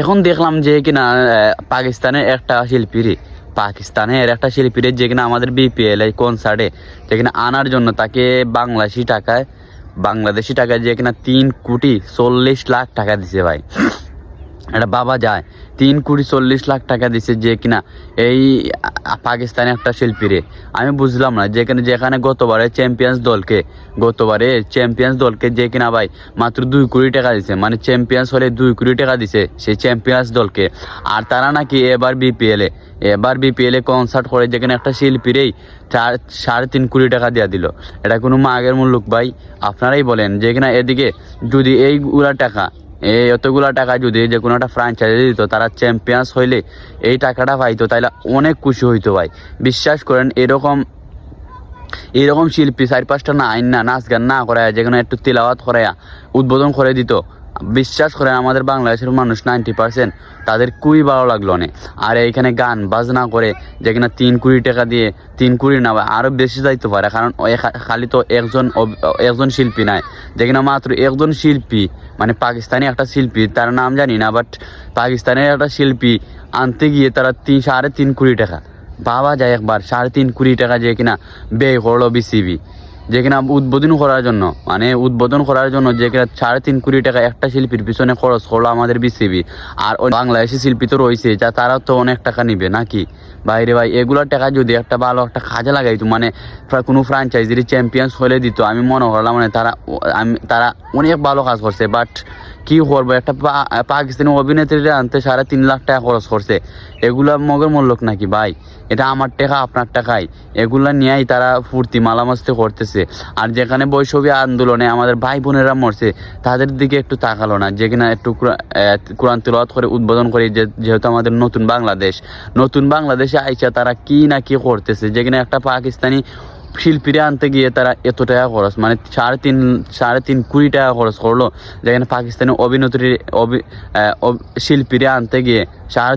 এখন দেখলাম যে কিনা পাকিস্তানের একটা শিল্পীরই, পাকিস্তানের একটা শিল্পীর যে কিনা আমাদের বিপিএল কনসার্টে যে কিনা আনার জন্য তাকে বাংলাদেশি টাকায় বাংলাদেশি টাকায় যে কিনা তিন কোটি চল্লিশ লাখ টাকা দিছে ভাই। একটা বাবা যায়, তিন কোটি চল্লিশ লাখ টাকা দিছে যে কিনা এই পাকিস্তানি একটা শিল্পীরে। আমি বুঝলাম না যেখানে যেখানে গতবারে চ্যাম্পিয়ন্স দলকে গতবারে চ্যাম্পিয়ন্স দলকে যে কিনা ভাই মাত্র দুই কোটি টাকা দিছে মানে চ্যাম্পিয়ন্স হলে দুই কোটি টাকা দিছে সেই চ্যাম্পিয়ন্স দলকে। আর তারা নাকি এবার বিপিএলে এবার বিপিএলে কনসার্ট করে যেখানে একটা শিল্পীরেই চার, সাড়ে তিন কোটি টাকা দেওয়া দিল। এটা কোনো মাগের মূল্য ভাই, আপনারাই বলেন যে কিনা এদিকে যদি এইগুলা টাকা এই অতগুলো টাকা যদি যে কোনো একটা ফ্রাঞ্চাইজি দিত, তারা চ্যাম্পিয়ন্স হইলে এই টাকাটা পাইতো, তাইলে অনেক খুশি হইতো ভাই। বিশ্বাস করেন, এরকম এরকম শিল্পী চার পাঁচটা না আইন না নাচ গান না করায় যেখানে একটু তেলাওয়াত করায়া উদ্বোধন করে দিত বিশ্বাস করেন আমাদের বাংলাদেশের মানুষ নাইনটি পার্সেন্ট তাদের খুবই ভালো লাগল অনেক। আর এইখানে গান বাজনা করে যে কিনা তিন কোটি টাকা দিয়ে তিন কোটি না ভাই, আরও বেশি যাইতে পারে কারণ খালি তো একজন একজন শিল্পী নাই। যেখানে মাত্র একজন শিল্পী মানে পাকিস্তানি একটা শিল্পী তার নাম জানি না বাট পাকিস্তানের একটা শিল্পী আনতে গিয়ে তারা তিন সাড়ে তিন কোটি টাকা। বাবা যায় একবার সাড়ে তিন কোটি টাকা যে কিনা ব্যয় করল বিসিবি যে কিনা উদ্বোধন করার জন্য মানে উদ্বোধন করার জন্য যে কিনা সাড়ে তিন কোটি টাকা একটা শিল্পীর পিছনে খরচ করল আমাদের বিসিবি। আর ওই বাংলাদেশি শিল্পী তো রয়েছে, যা তারাও তো অনেক টাকা নিবে নাকি? বাইরে ভাই, এগুলোর টাকা যদি একটা ভালো একটা কাজে লাগাইতো মানে কোনো ফ্রাঞ্চাইজির চ্যাম্পিয়ন্স হলে দিত, আমি মনে করলাম মানে তারা, আমি, তারা অনেক ভালো কাজ করছে বাট কি করব? একটা পাকিস্তানি অভিনেত্রীরা আনতে সাড়ে তিন লাখ টাকা খরচ করছে। এগুলা মগের মূল্যক নাকি ভাই? এটা আমার টাকা, আপনার টাকাই। এগুলা নিয়েই তারা ফুর্তি, মালামস্তি করতেছে। আর যেখানে বৈষম্য আন্দোলনে আমাদের ভাই বোনেরা মরছে, তাদের দিকে একটু তাকালো না যেখানে একটু কোরআন তিলাওয়াত করে উদ্বোধন করে, যে- যেহেতু আমাদের নতুন বাংলাদেশ। নতুন বাংলাদেশে আইসা তারা কি না কি করতেছে যেখানে একটা পাকিস্তানি শিল্পীরা আনতে গিয়ে তারা এত টাকা খরচ মানে সাড়ে তিন সাড়ে তিন কোটি টাকা খরচ করল যেখানে পাকিস্তানি অভিনেত্রী, অভি শিল্পীরা আনতে গিয়ে সাড়ে